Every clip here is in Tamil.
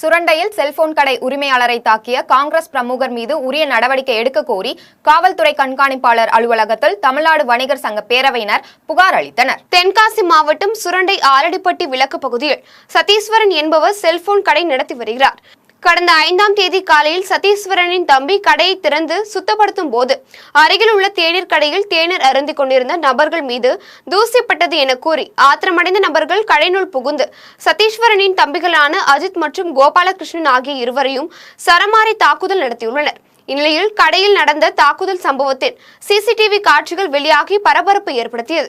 சுரண்டையில் செல்போன் கடை உரிமையாளரை தாக்கிய காங்கிரஸ் பிரமுகர் மீது உரிய நடவடிக்கை எடுக்க கோரி காவல்துறை கண்காணிப்பாளர் அலுவலகத்தில் தமிழ்நாடு வணிகர் சங்க பேரவையினர் புகார் அளித்தனர். தென்காசி மாவட்டம் சுரண்டை ஆலடிப்பட்டி விளக்கு பகுதியில் சதீஸ்வரன் என்பவர் செல்போன் கடை நடத்தி வருகிறார். கடந்த ஐந்தாம் தேதி காலையில் சதீஸ்வரனின் தம்பி கடையை திறந்து சுத்தப்படுத்தும் போது அருகில் உள்ள தேநீர் கடையில் தேநீர் அருந்திக் கொண்டிருந்த நபர்கள் மீது தூசிப்பட்டது என கூறி ஆத்திரமடைந்த நபர்கள் கடைநூல் புகுந்து சதீஸ்வரனின் தம்பிகளான அஜித் மற்றும் கோபாலகிருஷ்ணன் ஆகிய இருவரையும் சரமாரி தாக்குதல் நடத்தியுள்ளனர். இந்நிலையில் கடையில் நடந்த தாக்குதல் சம்பவத்தில் சிசிடிவி காட்சிகள் வெளியாகி பரபரப்பு ஏற்படுத்தியது.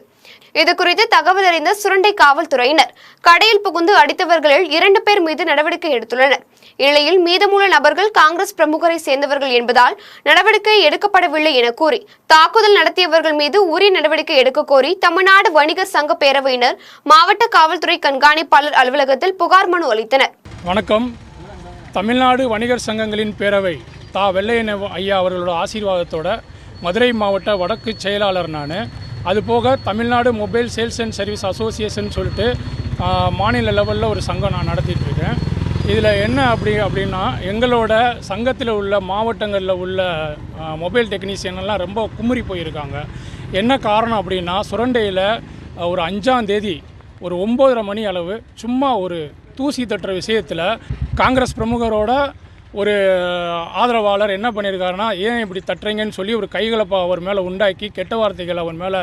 இது குறித்து தகவல் அறிந்த சுரண்டை காவல்துறையினர். கடையில் புகுந்து அடித்தவர்களில் இரண்டு பேர் மீது நடவடிக்கை எடுத்துள்ளனர். இந்நிலையில் மீதமுள்ள நபர்கள் காங்கிரஸ் பிரமுகரை சேர்ந்தவர்கள் என்பதால் நடவடிக்கை எடுக்கப்படவில்லை என கூறி தாக்குதல் நடத்தியவர்கள் மீது உரிய நடவடிக்கை எடுக்க கோரி தமிழ்நாடு வணிகர் சங்க பேரவையினர் மாவட்ட காவல்துறை கண்காணிப்பாளர் அலுவலகத்தில் புகார் மனு அளித்தனர். வணக்கம். தமிழ்நாடு வணிகர் சங்கங்களின் பேரவை தா. வெள்ளையன் ஐயா அவர்களோட ஆசீர்வாதத்தோட மதுரை மாவட்ட வடக்கு செயலாளர் நான் அது போக Tamil Nadu mobile sales and service association சொல்லிட்டு மாநில லெவலில் ஒரு சங்கம் நான் நடத்திட்டு இருக்கேன் இதில் என்ன அப்படி அப்படின்னா எங்களோட சங்கத்தில் உள்ள மாவட்டங்களில் உள்ள மொபைல் டெக்னீஷியன் எல்லாம் ரொம்ப குமுறி போயிருக்காங்க. என்ன காரணம் அப்படின்னா சுரண்டையில் ஒரு அஞ்சாம் தேதி ஒரு ஒம்போதரை மணி அளவு சும்மா ஒரு தூசி தட்டுற விஷயத்தில் காங்கிரஸ் பிரமுகரோட ஒரு ஆதரவாளர் என்ன பண்ணியிருக்காருன்னா ஏன் இப்படி தட்டுறீங்கன்னு சொல்லி ஒரு கைகலப்பை அவர் மேலே உண்டாக்கி கெட்ட வார்த்தைகளை அவர் மேலே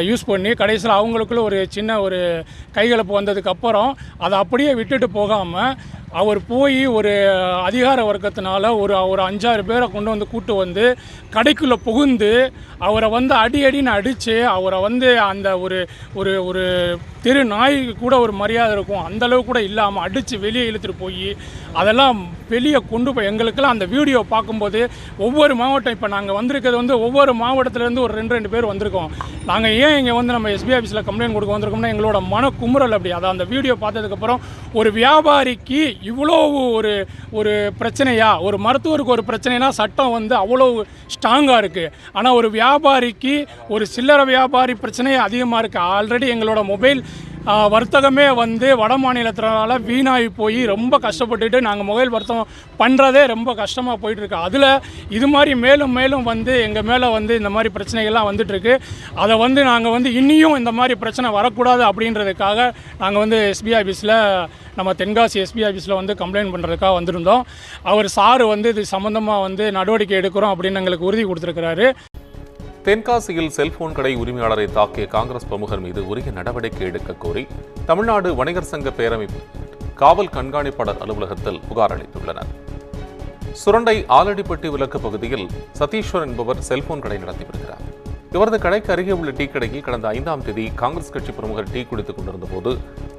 யூஸ் பண்ணி கடைசியில் அவங்களுக்குள்ள ஒரு சின்ன ஒரு கைகலப்பு வந்ததுக்கப்புறம் அதை அப்படியே விட்டுட்டு போகாமல் அவர் போய் ஒரு அதிகார வர்க்கத்தினால ஒரு ஒரு அஞ்சாறு பேரை கொண்டு வந்து கூட்டு வந்து கடைக்குள்ளே புகுந்து அவரை வந்து அடி அடின்னு அடித்து அவரை வந்து அந்த ஒரு ஒரு ஒரு தெரு நாய்க்கு கூட ஒரு மரியாதை இருக்கும். அந்தளவு கூட இல்லாமல் அடித்து வெளியே இழுத்துட்டு போய் அதெல்லாம் வெளியே கொண்டு போய் எங்களுக்கெல்லாம் அந்த வீடியோ பார்க்கும்போது ஒவ்வொரு மாவட்டம் இப்போ நாங்கள் வந்திருக்கிறது வந்து ஒவ்வொரு மாவட்டத்துலேருந்து ஒரு ரெண்டு ரெண்டு பேர் வந்திருக்கோம். நாங்கள் ஏன் இங்கே வந்து நம்ம எஸ்பி ஆஃபீஸில் கம்ப்ளைண்ட் கொடுக்க வந்திருக்கோம்னா எங்களோட மன குமுறல் அப்படி. அதை அந்த வீடியோ பார்த்ததுக்கப்புறம் ஒரு வியாபாரிக்கு இவ்வளோ ஒரு ஒரு பிரச்சனையா? ஒரு மருத்துவருக்கு ஒரு பிரச்சனைனா சட்டம் வந்து அவ்வளோ ஸ்ட்ராங்காக இருக்குது ஆனால் ஒரு வியாபாரிக்கு ஒரு சில்லறை வியாபாரி பிரச்சனை அதிகமாக இருக்குது ஆல்ரெடி எங்களோட மொபைல் வர்த்தகமே வந்து வட மாநிலத்தினால வீணாகி போய் ரொம்ப கஷ்டப்பட்டுட்டு நாங்கள் மொபைல் வர்த்தகம் பண்ணுறதே ரொம்ப கஷ்டமாக போயிட்டுருக்கு. அதில் இது மாதிரி மேலும் மேலும் வந்து எங்கள் மேலே வந்து இந்த மாதிரி பிரச்சனைகள்லாம் வந்துட்டுருக்கு. அதை வந்து நாங்கள் வந்து இன்னியும் இந்த மாதிரி பிரச்சனை வரக்கூடாது அப்படின்றதுக்காக நாங்கள் வந்து எஸ்பி ஆஃபீஸில் நம்ம தென்காசி எஸ்பி ஆஃபீஸில் வந்து கம்ப்ளைண்ட் பண்ணுறதுக்காக வந்திருந்தோம். அவர் சார் வந்து இது சம்மந்தமாக வந்து நடவடிக்கை எடுக்கிறோம் அப்படின்னு எங்களுக்கு உறுதி கொடுத்துருக்கிறாரு. தென்காசியில் செல்போன் கடை உரிமையாளரை தாக்கிய காங்கிரஸ் பிரமுகர் மீது உரிய நடவடிக்கை எடுக்க கோரி தமிழ்நாடு வணிகர் சங்க பேரமைப்பு காவல் கண்காணிப்பாளர் அலுவலகத்தில் புகார் அளித்துள்ளனர். சுரண்டை ஆலடிப்பட்டி விலக்கு பகுதியில் சதீஸ்வர் என்பவர் செல்போன் கடை நடத்தி வருகிறார். இவரது கடைக்கு அருகே உள்ள டீ கடையில் கடந்த ஐந்தாம் தேதி காங்கிரஸ் கட்சி பிரமுகர் டீ குடித்துக் கொண்டிருந்த போது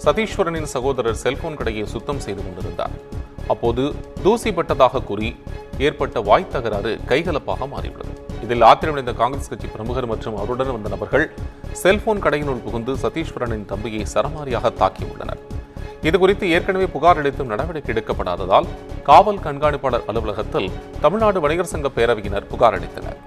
சதீஸ்வரனின் சகோதரர் செல்போன் கடையை சுத்தம் செய்து கொண்டிருந்தார். அப்போது தூசி பட்டதாக கூறி ஏற்பட்ட வாய் தகராறு கைகலப்பாக மாறியுள்ளது. இதில் ஆத்திரமடைந்த காங்கிரஸ் கட்சி பிரமுகர் மற்றும் அவருடன் வந்த நபர்கள் செல்போன் கடையினுள் புகுந்து சதீஸ்வரனின் தம்பியை சரமாரியாக தாக்கியுள்ளனர். இதுகுறித்து ஏற்கனவே புகார் அளித்தும் நடவடிக்கை எடுக்கப்படாததால் காவல் கண்காணிப்பாளர் அலுவலகத்தில் தமிழ்நாடு வணிகர் சங்க பேரவையினர் புகார் அளித்தனர்.